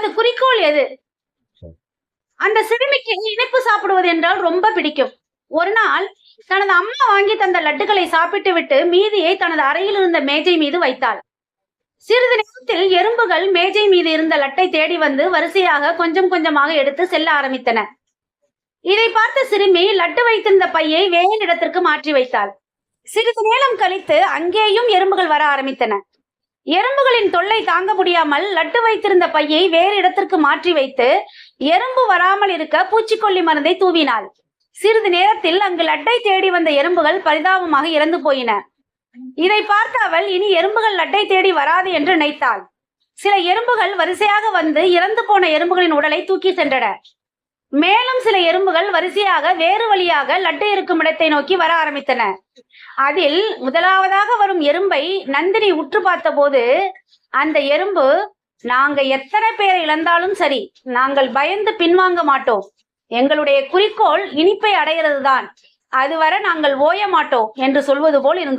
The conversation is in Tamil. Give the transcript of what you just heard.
உனது குறிக்கோள் எது? அந்த சிறுமிக்கு இனிப்பு சாப்பிடுவது என்றால் ரொம்ப பிடிக்கும். ஒரு நாள் தனது அம்மா வாங்கி தந்த லட்டுகளை சாப்பிட்டு விட்டு மீதியை தனது அறையில் இருந்த மேஜை மீது வைத்தாள். சிறிது நேரத்தில் எறும்புகள் மேஜை மீது இருந்த லட்டை தேடி வந்து வரிசையாக கொஞ்சம் கொஞ்சமாக எடுத்து செல்ல ஆரம்பித்தன. இதை பார்த்த சிறுமி லட்டு வைத்திருந்த பையை வேறு இடத்திற்கு மாற்றி வைத்தாள். சிறிது நேரம் கழித்து அங்கேயும் எறும்புகள் வர ஆரம்பித்தன. எறும்புகளின் தொல்லை தாங்க முடியாமல் லட்டு வைத்திருந்த பையை வேறு இடத்திற்கு மாற்றி வைத்து எறும்பு வராமல் இருக்க பூச்சிக்கொல்லி மருந்தை தூவினாள். சிறிது நேரத்தில் அங்கு லட்டை தேடி வந்த எறும்புகள் பரிதாபமாக இறந்து போயின. இதை பார்த்த அவள் இனி எறும்புகள் லட்டை தேடி வராது என்று நினைத்தாள். சில எறும்புகள் வரிசையாக வந்து இறந்து போன எறும்புகளின் உடலை தூக்கி சென்றன. மேலும் சில எறும்புகள் வரிசையாக வேறு வழியாக லட்டு இருக்கும் இடத்தை நோக்கி வர ஆரம்பித்தன. அதில் முதலாவதாக வரும் எறும்பை நந்தினி உற்று பார்த்தபோது அந்த எறும்பு நாங்க எத்தனை பேரை இழந்தாலும் சரி நாங்கள் பயந்து பின்வாங்க மாட்டோம். எங்களுடைய குறிக்கோள் இனிப்பை அடைகிறது தான் அதுவரை நாங்கள் ஓய மாட்டோம் என்று சொல்வது போல் இருந்தது.